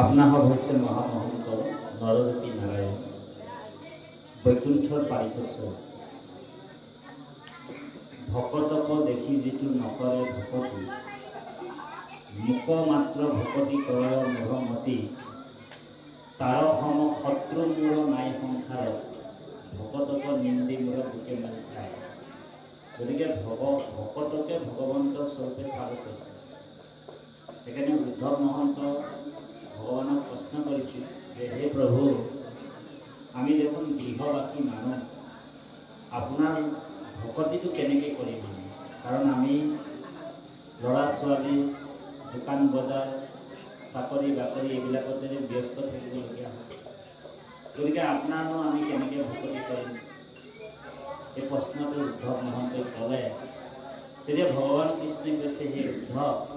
আপনাসব হৈছে মহামহন্ত নৰৰূপী নাৰায়ণ বৈকুণ্ঠৰ পাৰিষদ ভকতক দেখি যিটো নকৰে ভকতি মুক মাত্ৰ ভকতি কৰে মোহমতি তাৰ সম শত্ৰু মূৰ নাই সংসাৰত, ভকতক নিন্দি মূৰ বুকে মাৰি খায়। গতিকে ভগ, ভকতকে ভগৱন্তৰ স্বৰূপে চাব কৈছে সেইকাৰণে উদ্ধৱ মহন্ত ভগৱানক প্ৰশ্ন কৰিছিল যে, হে প্ৰভু, আমি দেখোন গৃহবাসী মানুহ। আপোনাৰ ভকতিটো কেনেকৈ কৰিম কাৰণ আমি ল'ৰা, ছোৱালী, দোকান, বজাৰ, চাকৰি, বাকৰি এইবিলাকতে ব্যস্ত থাকিবলগীয়া হয়। গতিকে আমি কেনেকৈ ভকতি কৰিম? এই প্ৰশ্নটো উদ্ধৱ মহন্তই ক'লে। তেতিয়া ভগৱান কৃষ্ণই কৈছে, হে উদ্ধৱ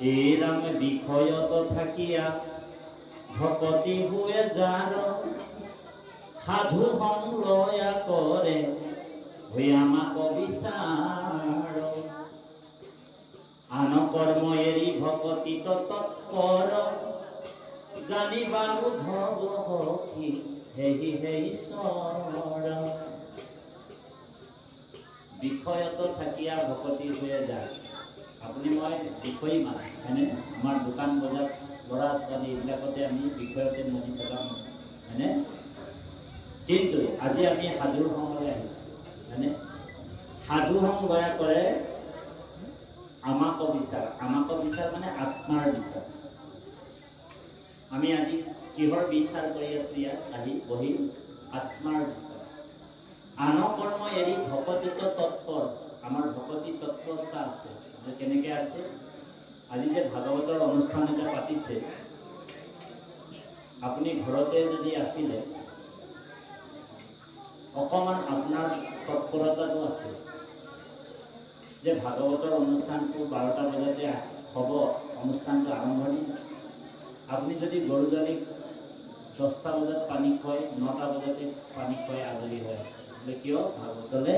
এরাম বিষয়ত থাকিয়া ভকতি হুয়ে যার। সাধু সংলয়া করে হয়ে আমাক বিচার আন কর্ম এরি ভকতি তৎপর জানিবা উদ্ধব সখী, হেহি হে ঈশ্বৰ। বিষয়ত থাকিয়া ভকতি হয়ে যায় আপুনি মই বিষয়ী মানুহ হয়নে? আমাৰ দোকান, বজাৰ ল'ৰা ছোৱালী এইবিলাকতে আমি বিষয়তে মজি থকা হয়নে? কিন্তু আজি আমি সাধু সংলৈ আহিছোঁ, হয়নে? সাধু সংলয়া কৰে আমাক বিচাৰ। আমাক বিচাৰ মানে আত্মাৰ বিচাৰ। আমি আজি কিহৰ বিচাৰ কৰি আছোঁ ইয়াত? আহি বহি আত্মাৰ বিচাৰ। আন কৰ্ম এৰি ভকতিত তৎপৰ। আমাৰ ভকতি তৎপৰতা আছে। কেনেকৈ আছে? আজি যে ভাগৱতৰ অনুষ্ঠান এটা পাতিছে, আপুনি ঘৰতে যদি আছিলে, অকণমান আপোনাৰ তৎপৰতাটো আছে। যে ভাগৱতৰ অনুষ্ঠানটো বাৰটা বজাতে হ'ব, অনুষ্ঠানটো আৰম্ভণি। আপুনি যদি গৰুজনীক দহটা বজাত পানী খুৱাই নটা বজাতে পানী খুৱাই আজৰি হৈ আছে, বোলে কিয়? ভাগৱতলৈ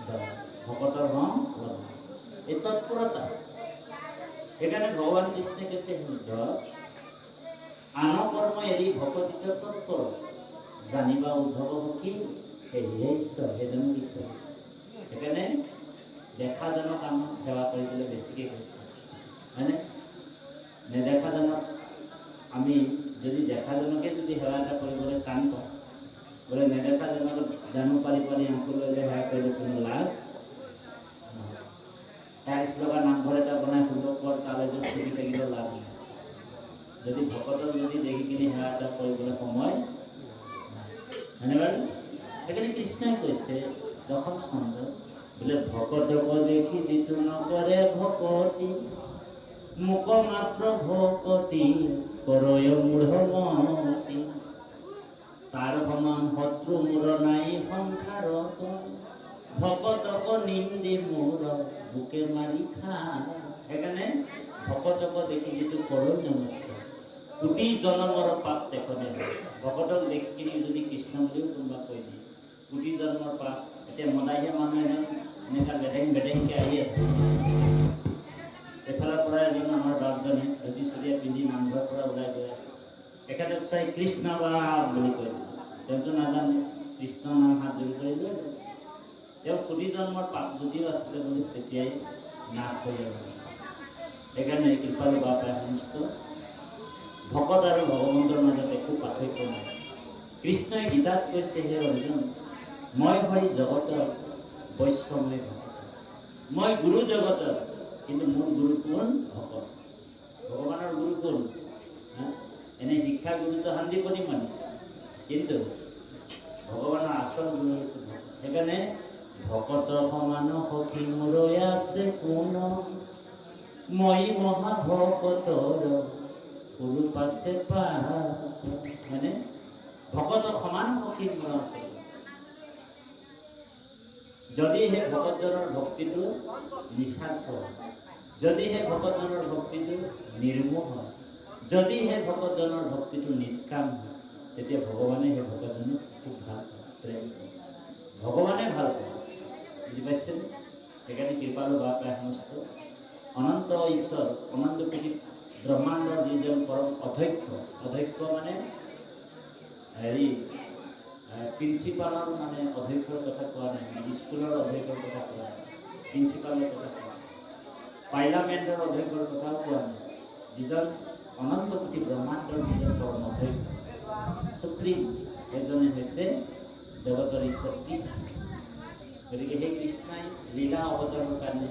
যাব। ভকতৰ ল'ব এই তৎপৰতা সেইকাৰণে ভগৱান কৃষ্ণই কৈছে শুদ্ধ। আন কৰ্ম এৰি ভকতিত তৎপৰ জানিবা উদ্ধৱ সখী সেয়ে ঈশ্বৰ সেইজন ঈশ্বৰ সেইকাৰণে দেখাজনক আমাক সেৱা কৰিবলৈ বেছিকৈ কৈছে হয়নে? নেদেখাজনক আমি যদি দেখাজনকে যদি সেৱা এটা কৰিবলৈ টান পাওঁ, বোলে নেদেখাজনক জানো পাৰি পাৰি আঁঠু লৈ লৈ সেৱা কৰিলে কোনো লাভ টাইলছ লগা নামঘৰ এটা বনাই পৰ তালৈ যদি চলি থাকিলেও লাভ নাই। যদি ভকতক যদি দেখি কিনি সেৱা এটা কৰিবলৈ সময় নাই। হয়নে বাৰু সেইকাৰণে কৃষ্ণই কৈছে দশম স্কন্ধ। বোলে, ভকতক দেখি যিটো নকৰে ভকতি মুক মাত্ৰ ভকতি কৰয় মূঢ়মতি তাৰ সমান শত্ৰু মূৰ নাই সংসাৰত ভকতক নিন্দি মূৰ বুকে মাৰি খায়। সেইকাৰণে ভকতক দেখি যিটো কৰৈ নমস্কাৰ। কোটি জনমৰ পাপ তেখনে ভকতক দেখি কিনি যদি কৃষ্ণ বুলিও কোনোবা কৈ দিয়ে। কোটি জন্মৰ পাপ। এতিয়া মদাহীয়া মানুহ এজন এনেকুৱা বেডেং বেডেংকৈ আহি আছে। এফালৰ পৰা এজন আমাৰ বাপজনে ধুতি চুৰিয়া পিন্ধি নামঘৰৰ পৰা ওলাই গৈ আছে। এখেতক চাই কৃষ্ণ বাপ বুলি কৈ দিলে। তেওঁতো নাজানে। কৃষ্ণ নাম হাত জোৰ কৰি লৈ তেওঁ কোটি জন্মৰ পাপ যদিও আছিলে বুলি তেতিয়াই নাশ হৈ যাব সেইকাৰণে কৃপালু বাপাই সমস্ত ভকত আৰু ভগৱন্তৰ মাজত একো পাৰ্থক্য নাই। কৃষ্ণই গীতাত কৈছে, হে অৰ্জুন, মই হৰি জগতৰ বৈশ্যময় ভকত। মই গুৰু জগতৰ, কিন্তু মোৰ গুৰু কোন? ভকত। ভগৱানৰ গুৰু কোন? এনে শিক্ষা গুৰুটো শান্তিপতি মানে। কিন্তু ভগৱানৰ আচল গুৰু হৈছে ভকত। সেইকাৰণে ভকত সমান সখী মোৰ আছে কোন? মই মহাভকতৰ ফুল পাছে পাছ মানে ভকত সমান সখী মোৰ আছে। যদি ভকতজনৰ ভক্তিটো নিস্বাৰ্থ যদি সেই ভকতজনৰ ভক্তিটো নিৰ্মোহ যদি সেই ভকতজনৰ ভক্তিটো নিষ্কাম হয়, তেতিয়া ভগৱানে সেই ভকতজনক খুব ভালো পায়, প্ৰেম কৰে। ভগৱানে ভালো পায়। বুজি পাইছেনে সেইকাৰণে কৃপালু বাপ সমস্ত অনন্ত ঈশ্বৰ অনন্ত কোটি ব্ৰহ্মাণ্ডৰ যিজন পৰম অধ্যক্ষ অধ্যক্ষ মানে হেৰি প্ৰিন্সিপালৰ মানে অধ্যক্ষৰ কথা কোৱা নাই মানে স্কুলৰ অধ্যক্ষৰ কথা কোৱা নাই প্ৰিন্সিপালৰ কথা কোৱা নাই পাৰ্লামেণ্টৰ অধ্যক্ষৰ কথাও কোৱা নাই, যিজন অনন্ত কোটি ব্ৰহ্মাণ্ডৰ যিজন পৰম অধ্যক্ষ সুপ্ৰিম এজনে হৈছে জগতৰ ঈশ্বৰ কৃষ্ণ গতিকে সেই কৃষ্ণই লীলা অৱতাৰৰ কাৰণে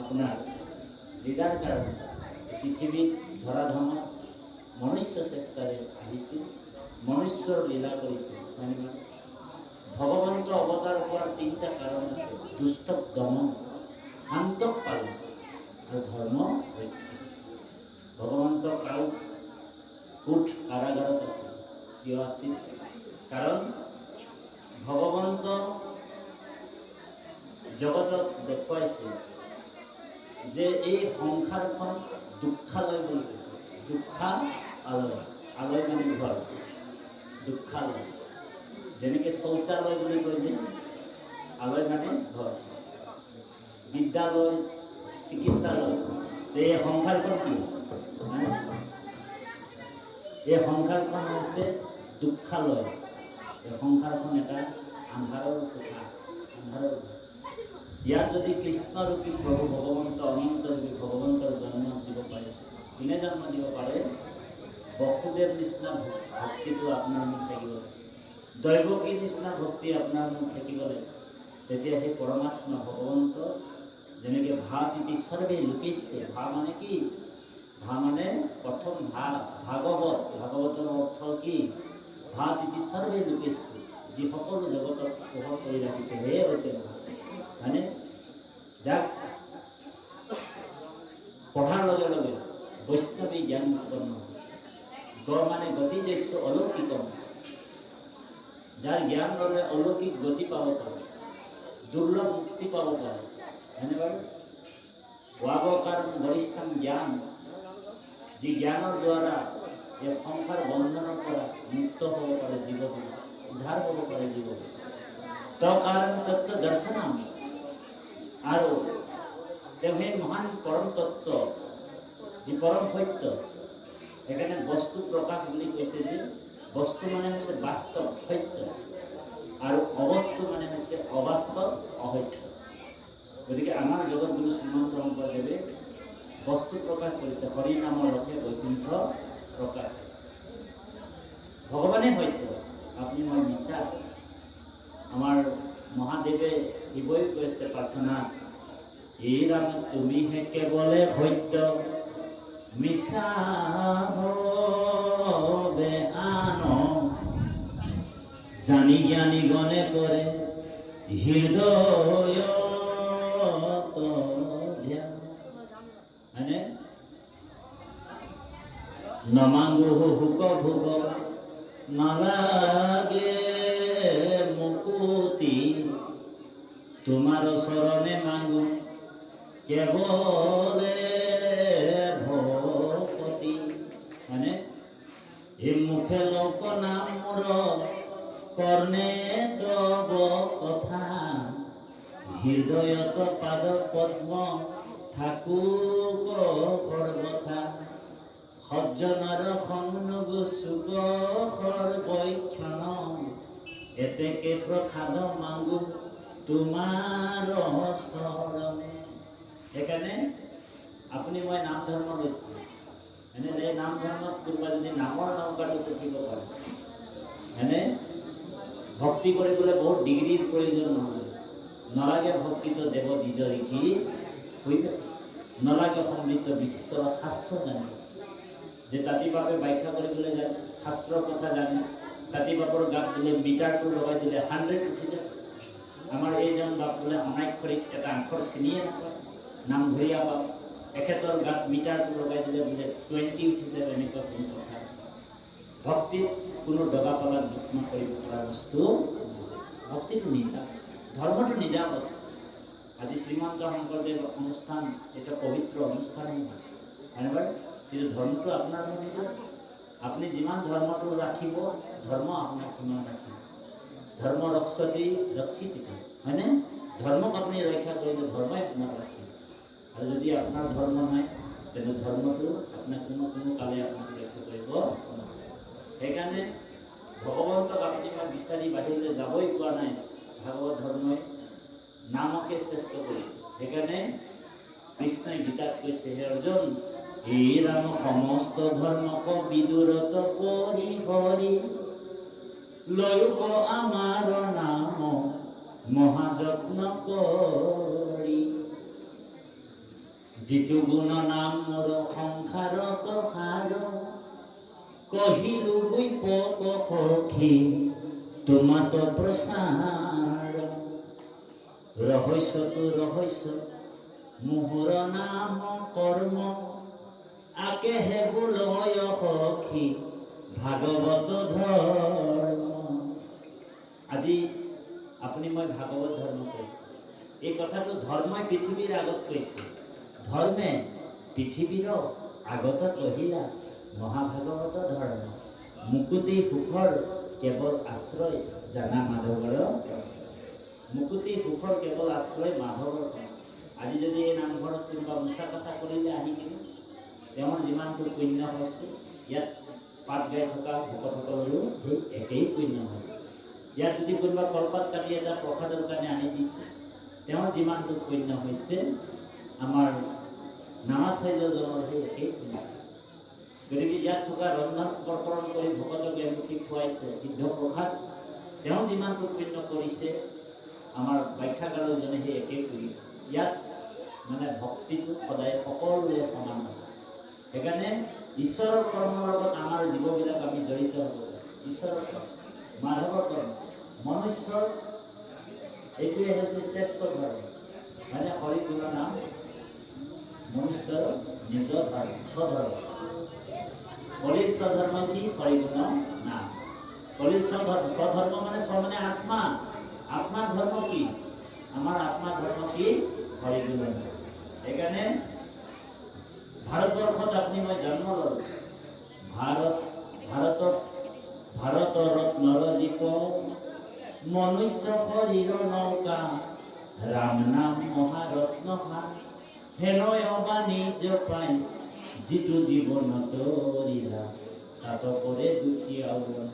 আপোনাৰ লীলাৰ কাৰণে পৃথিৱীত ধৰাধামত মনুষ্য চেষ্টাৰে আহিছিল, মনুষ্যৰ লীলা কৰিছিল হয়নে বাৰু? ভগৱন্ত অৱতাৰ হোৱাৰ তিনিটা কাৰণ আছে, দুষ্টক দমন, শান্তক পালন আৰু ধৰ্ম ৰক্ষা। ভগৱন্ত কাল কোট কাৰাগাৰত আছিল। কিয় আছিল? কাৰণ ভগৱন্ত জগতক দেখুৱাইছিল যে এই সংসাৰখন দুঃখালয় বুলি কৈছে। দুঃখা আলয় মানে ঘৰ। দুঃখালয় যেনেকৈ শৌচালয় বুলি কয় যে, আলয় মানে ঘৰ। বিদ্যালয়, চিকিৎসালয়। এই সংসাৰখন কি? এই সংসাৰখন হৈছে দুঃখালয় এই সংসাৰখন এটা আন্ধাৰৰ কোঠা, আন্ধাৰৰ ইয়াত যদি কৃষ্ণৰূপী প্ৰভু ভগৱন্ত অনন্তৰূপী ভগৱন্তৰ জন্ম দিব পাৰে, কোনে জন্ম দিব পাৰে? বসুদেৱ নিচিনা ভক্তিটো আপোনাৰ মনত থাকিব দৈৱকীৰ নিচিনা ভক্তি আপোনাৰ মনত থাকিব লাগে। তেতিয়া সেই পৰমাত্মা ভগৱন্ত, যেনেকৈ ভা তিথি সৰ্বে লোকেশ্বৰ ভা মানে কি? ভা মানে প্ৰথম ভা ভাগৱত, ভাগৱতৰ অৰ্থ কি? ভা তিথি সৰ্বে লোকেশ্বৰ যি সকলো জগতক পোহৰ কৰি ৰাখিছে, সেয়ে হৈছে ভা হয়নে? যাক। পঢ়াৰ লগে লগে বৈষ্ণৱী জ্ঞান উৎপন্ন গ মানে গতি গতিযস্য অলৌকিকম। যাৰ জ্ঞান ল'লে অলৌকিক গতি পাব পাৰে, দুৰ্লভ মুক্তি পাব পাৰে। হয়নে বাৰু? ৱাব কাৰণ বৰিষ্ঠম জ্ঞান, যি জ্ঞানৰ দ্বাৰা এই সংসাৰ বন্ধনৰ পৰা মুক্ত হ'ব পাৰে জীৱবিলাক উদ্ধাৰ হ'ব পাৰে জীৱবিলাক ত কাৰণ তত্ত্ব দৰ্শনম তেওঁ সেই মহান পৰম তত্ত্ব যি পৰম সত্য সেইকাৰণে বস্তু প্ৰকাশ বুলি কৈছে যে, বস্তু মানে হৈছে বাস্তৱ সত্য আৰু অবস্তু মানে হৈছে অবাস্তৱ অসত্য। গতিকে আমাৰ জগতগুৰু শ্ৰীমন্ত শংকৰদেৱে বস্তু প্ৰকাশ কৰিছে, হৰি নামৰ ৰসে বৈকুণ্ঠ প্ৰকাশ। ভগৱানে সত্য, আপুনি মই মিছা, আমাৰ মহাদেৱে শিৱই কৈছে প্ৰাৰ্থনা এই ৰাম তুমিহে কেৱলে সত্য জানি জ্ঞানী গণে হৃদয়ত ধ্যান। হয়নে নমাঙ্গু হুক ভোগ, নালাগে তোমার শরণে মাঙ্গু কেবলে ভকতি। মানে এ মুখে লোক নাম মোর, কর্ণে তব কথা। হৃদয়ত পাদ পদ্ম থাকুক সৰ্বথা সজ্জনাৰ সংনুগ চুক সৰ্বক্ষণ এতেকে প্ৰসাদ মাগো? তোমাৰ চৰণে সেইকাৰণে আপুনি মই নাম ধৰ্ম লৈছোঁ। এনে এই নাম ধৰ্মত কোনোবা যদি নামৰ নৌকাটোত উঠিব পাৰে। হয়নে ভক্তি কৰিবলৈ বহুত ডিগ্ৰীৰ প্ৰয়োজন নহয়। নালাগে ভক্তিত দেৱ দ্বিজ ঋষি হৈব নালাগে সমৃদ্ধ বিচিত্ৰ শাস্ত্ৰ জানিব যে তাঁতি বাপে ব্যাখ্যা কৰিবলৈ জানে, শাস্ত্ৰৰ কথা জানে। তাঁতি বাপৰ গাত বোলে মিটাৰটো লগাই দিলে হাণ্ড্ৰেড উঠি যায়। আমাৰ এইজন বাপ বোলে অনাক্ষৰিক এটা আখৰ চিনিয়ে নাপায় নামঘৰীয়া বাপ। এখেতৰ গাত মিটাৰটো লগাই দিলে বোলে টুৱেণ্টি উঠি যাব এনেকুৱা কোনো কথা ভক্তিত কোনো দবা পালাত যত্ন কৰিব পৰা বস্তু ভক্তিটো নিজা বস্তু, ধৰ্মটো নিজা বস্তু। আজি শ্ৰীমন্ত শংকৰদেৱ অনুষ্ঠান এটা পবিত্ৰ অনুষ্ঠানেই হয় হয়নে বাৰু? কিন্তু ধৰ্মটো আপোনাৰ মোৰ নিজৰ। আপুনি যিমান ধৰ্মটো ৰাখিব, ধৰ্ম আপোনাক সিমান ৰাখিব। ধৰ্ম ৰক্ষতি ৰক্ষিত হয়নে? ধৰ্মক আপুনি ৰক্ষা কৰিলে ধৰ্মই আপোনাক ৰাখিব আৰু যদি আপোনাৰ ধৰ্ম নাই কিন্তু ধৰ্মটো আপোনাক কোনো কোনো কালে আপোনাক ৰক্ষা কৰিব নোৱাৰে সেইকাৰণে ভগৱন্তক আপুনি মই বিচাৰি বাহিৰলৈ যাবই পোৱা নাই, ভাগৱত ধৰ্মই নামকে শ্ৰেষ্ঠ কৰিছে। সেইকাৰণে কৃষ্ণই গীতাত কৈছে, হে অৰ্জুন, এই ৰাম সমস্ত ধৰ্মক বিদুৰত পৰিহৰি লয়ুক আমাৰ নাম মহাযত্ন কৰি যিটো গুণ নাম মোৰ সংসাৰত সাৰ কহিলো গৈ পক সখী, তোমাত প্ৰচাৰ ৰহস্যটো ৰহস্য, মোহৰ নাম কৰ্ম, আকেহে বোলয় সখী, ভাগৱত ধৰ্ম। আজি আপুনি মই ভাগৱত ধৰ্ম কৈছোঁ। এই কথাটো ধৰ্মই পৃথিৱীৰ আগত কৈছে। ধৰ্মে পৃথিৱীৰ আগত কহিলা, মহাভাগৱত ধৰ্ম, মুকুতি সুখৰ কেৱল আশ্ৰয় জানা মাধৱৰ মুকুতি সুখৰ কেৱল আশ্ৰয় মাধৱৰ আজি যদি এই নামঘৰত কোনোবা মোচা কাচা কৰিলে আহি কিনে, তেওঁৰ যিমানটো পুণ্য হৈছে, ইয়াত পাত গাই থকা ভকতসকলৰো সেই একেই পুণ্য হৈছে। ইয়াত যদি কোনোবা কলপাত কাটি এটা প্ৰসাদৰ কাৰণে আনি দিছে, তেওঁৰ যিমানটো পুণ্য হৈছে, আমাৰ নামাচাৰ্যজনৰ সেই একেই পুণ্য হৈছে। গতিকে ইয়াত থকা ৰন্ধন প্ৰকৰণ কৰি ভকতক এমুঠি খুৱাইছে, সিদ্ধ প্ৰসাদ, তেওঁ যিমানটো পুণ্য কৰিছে, আমাৰ ব্যাখ্যাকাৰজনে সেই একেই পুণ্য। ইয়াত মানে ভক্তিটো সদায় সকলোৰে সমান হয়। সেইকাৰণে ঈশ্বৰৰ কৰ্মৰ লগত আমাৰ জীৱবিলাক আমি জড়িত হ'ব লাগিছে ঈশ্বৰৰ কৰ্ম, মাধৱৰ কৰ্ম। মনুষ্যৰ এইটোৱে হৈছে শ্ৰেষ্ঠ ধৰ্ম। মানে হৰি নাম মনুষ্যৰ নিজৰ ধৰ্ম, স্বধৰ্ম। কলিৰ স্বধৰ্ম কি? হৰি গুণ নাম। কলিৰ স্বধৰ্ম স্বধৰ্ম মানে স্ব মানে আত্মা। আত্মাৰ ধৰ্ম কি? আমাৰ আত্মাৰ ধৰ্ম কি? হৰি গুণ নাম। সেইকাৰণে ভাৰতবৰ্ষত আপুনি মই জন্ম ল'লোঁ ভাৰত ভাৰতত ভাৰত ৰত্নৰ দ্বীপ মনুষ্য শৰীৰ নৌকা। ৰাম নাম মহাৰত্ন সাৰ হেনয় বাণিজ্য পাই যিটো জীৱনত তৰিলা। তাত পৰে দুখী আওৰণ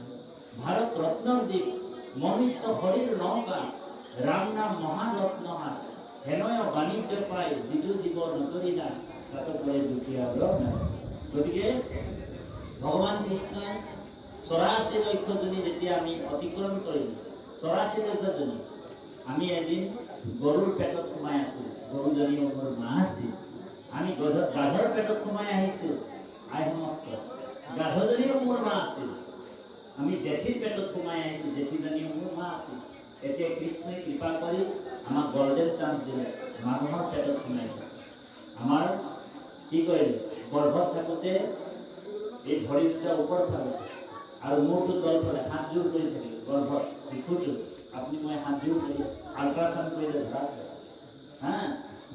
ভাৰত দ্বীপ, মনুষ্য শৰীৰ নৌকা। ৰাম নাম মহাৰত্ন সাৰ হেনয় বাণিজ্য পাই যিটো জীৱ নতৰিলা তাত পৰে দুখী আওৰণ গতিকে, ভগৱান কৃষ্ণই চৌৰাশী লক্ষজনী যেতিয়া আমি অতিক্ৰম কৰিলোঁ চৌৰাশী লক্ষজনী আমি এদিন গৰুৰ পেটত সোমাই আছিলোঁ গৰুজনীও মোৰ মা আছিল। আমি গধ, গাধৰ পেটত সোমাই আহিছোঁ। আই সমস্ত। গাধজনীও মোৰ মা আছিল। আমি জেঠীৰ পেটত সোমাই আহিছোঁ। জেঠীজনীও মোৰ মা আছিল। এতিয়া কৃষ্ণই কৃপা কৰি আমাক গল্ডেন চান্স দিলে। মানুহৰ পেটত সোমাই দিলে আমাৰ কি কৰিলে? গৰ্ভত থাকোঁতে এই ভৰি দুটা ওপৰ ফালে আৰু মূৰটো তল ফালে হাতযোৰ কৰি থাকিলে গৰ্ভত। শিশুটো আপুনি মই হাতযোৰ কৰি আল্ট্ৰাচাউণ্ড কৰিলে ধৰা পৰে। হা?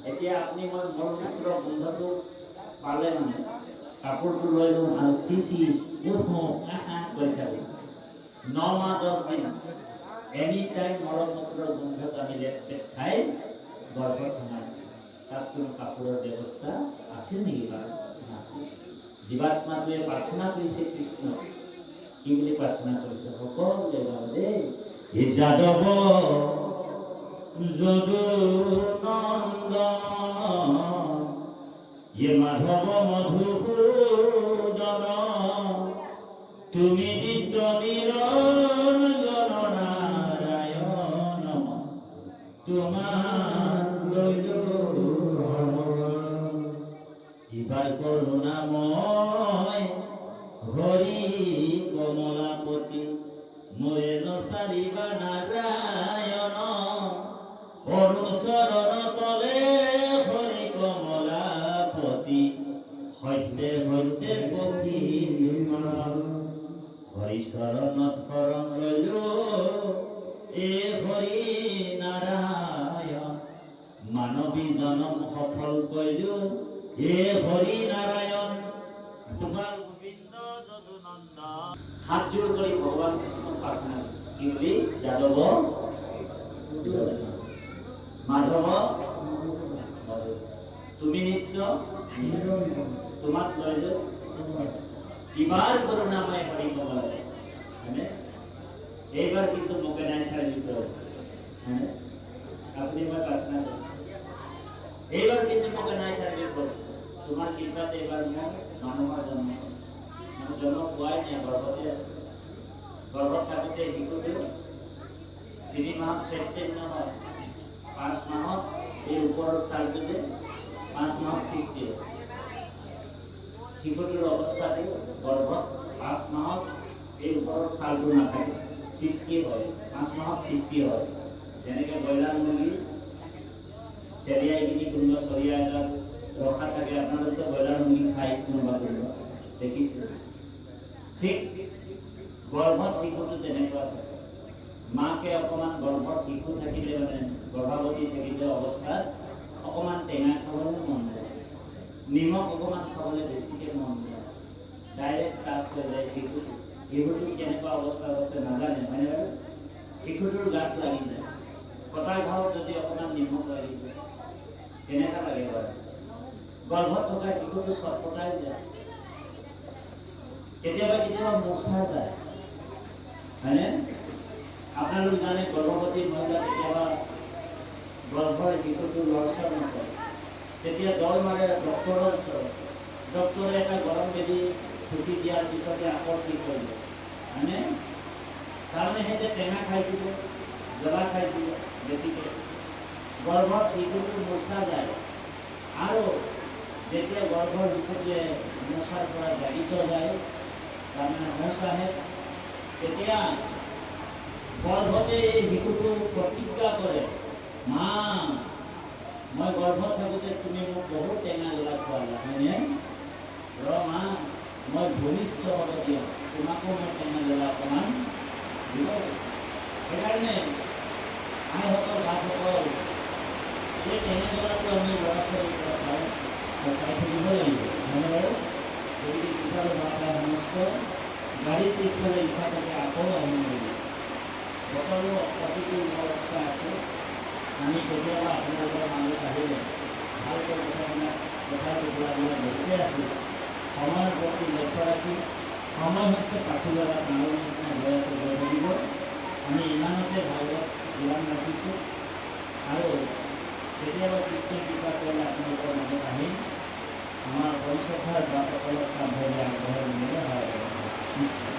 এতিয়া আপুনি মই মোৰ মূত্ৰ গোন্ধটো পালে মানে কাপোৰটো লৈ লওঁ আৰু চি চি উঠ আহ কৰি থাকোঁ। ন মাহ, দহ দিন। এনি টাইম মলমূত্ৰৰ গোন্ধত আমি লেপ পেট খাই গৰ্ভত সোমাই আছোঁ। তাত কোনো কাপোৰৰ ব্যৱস্থা আছিল নেকি বাৰু নাছিল? জীৱাত্মাটোৱে প্ৰাৰ্থনা কৰিছে কৃষ্ণক কি বুলি প্ৰাৰ্থনা কৰিছে? সকলোৱে গাব দেই। হে যাদৱ যদু নন্দ, হে মাধৱ মধুসূদন, তুমি নিত্য নিৰঞ্জন নাৰায়ণ তোমাক লৈ ইবাৰ করুণাময় মোরে নসারিবা নারায়ণ। অরুণ শরণ তলে হরি কমলাপতি। সত্যে সত্যে পক্ষী হৰি চৰণত শৰণ ললো এ হৰি নাৰায়ণ মানৱী জনম সফল কৰিলো হে হৰি নাৰায়ণ গোপাল গোবিন্দ যদুনন্দন। হাতযোৰ কৰি ভগৱান কৃষ্ণক প্ৰাৰ্থনা কৰিছে কি বুলি। মাধৱ মাধৱ তুমি নিত্য। তোমাক লৈ লৈ ইবাৰ করুণাময় হরি কমল হয়নে এইবাৰ কিন্তু মোকে নাই ছাড়িবি তো হয়নে আপনি মই প্রার্থনা করছি এইবাৰ কিন্তু মোকে নাই ছাড়িবি তোমাৰ কৃপাতে এইবাৰ মোৰ মানুহৰ জন্ম মানে জন্ম পোৱাই নাই গৰ্ভতে আছে। গৰ্ভত থাকোঁতে শিশুতেও তিনি মাহত চৈতন্য হয় পাঁচ মাহত এই ওপৰৰ ছালটো যে পাঁচ মাহত সৃষ্টি হয়। শিশুটোৰ অৱস্থাটো গৰ্ভত পাঁচ মাহত এই ওপৰৰ ছালটো নাথাকে সৃষ্টি হয়, পাঁচ মাহত সৃষ্টি হয়। যেনেকৈ ব্ৰইলাৰ মুৰ্গী, চেৰিয়াই কিনি কোনোবা চৰিয়া এটাত ৰখা থাকে আপোনালোকতো ব্ৰইলাৰ মুৰ্গী খাই কোনোবা কোনোবা। দেখিছে? ঠিক গৰ্ভত শিশুটো তেনেকুৱা থাকে। মাকে অকণমান গৰ্ভত শিশু থাকিলে মানে গৰ্ভৱতী থাকিলে অৱস্থাত অকণমান টেঙা খাবলৈ মন যায়। নিমখ অকণমান খাবলৈ বেছিকৈ মন যায়। ডাইৰেক্ট টাচ হৈ যায় শিশুটো শিশুটো কেনেকুৱা অৱস্থাত আছে নাজানে, হয়নে বাৰু? শিশুটোৰ গাত লাগি যায়। কটা ঘাওত যদি অকণমান নিমখ লাগি যায় কেনেকুৱা লাগে বাৰু? গৰ্ভত থকা শিশুটো চটপটাই যায়। কেতিয়াবা কেতিয়াবা মূৰ্ছা যায়। হয়নে? আপোনালোক জানে, গৰ্ভৱতী মহিলা কেতিয়াবা গৰ্ভৰ শিশুটো লৰচৰ নকৰে। তেতিয়া দল মাৰে ডক্তৰৰ ওচৰত। ডক্তৰে এটা গৰম বেজী ঠুকি দিয়াৰ পিছতে আকৌ ঠিক হৈ যায়। হয়নে? তাৰমানে সেই যে টেঙা খাইছিলে, জ্বলা খাইছিলে, বেছিকৈ। গৰ্ভত শিশুটো মূৰ্ছা যায়। আৰু যেতিয়া গৰ্ভৰ শিশুটোৱে মূৰ্ছাৰ পৰা জাগিত যায় হোঁচ আহে তেতিয়া গৰ্ভতে এই শিশুটো প্ৰতিজ্ঞা কৰে, মা, মই গৰ্ভত থাকোঁতে তুমি মোক বহুত টেঙা জ্বলা খোৱালা হয়নে? ৰ, মা, মই ভূমিষ্ঠ হ'ব তোমাকো মই টেঙা জ্বলা অকণমান দিব সেইকাৰণে আইসকল বাপসকল, এই টেঙা জ্বলাটো আমি ল'ৰা ছোৱালীৰ পৰা খাই থাকিব লাগিব বাৰু গতিকে ইফালে বাটা সমস্ত পিছফালে লিখা থাকে আকৌ আহিব লাগিব বতৰো প্ৰতিকূল অৱস্থা আছে আমি কেতিয়াবা আপোনালোকৰ মাজত আহিলে ভালকৈ কথা টুকুৰাবিলাক বহুতে আছিল সময়ৰ প্ৰতি ৰাখি সময় পাখি লগা কামৰ নিচিনা হৈ আছে গৈ থাকিব আমি ইমানতে ভাগত জ্ঞান ৰাখিছোঁ আৰু কেতিয়াবা কৃপা কৰিলে আপোনালোকৰ মাজত আহিম আমাৰ পঞ্চভাৰ বাপসকলক কাম হৈ আগবঢ়াই নিবলৈ কৃষ্ণ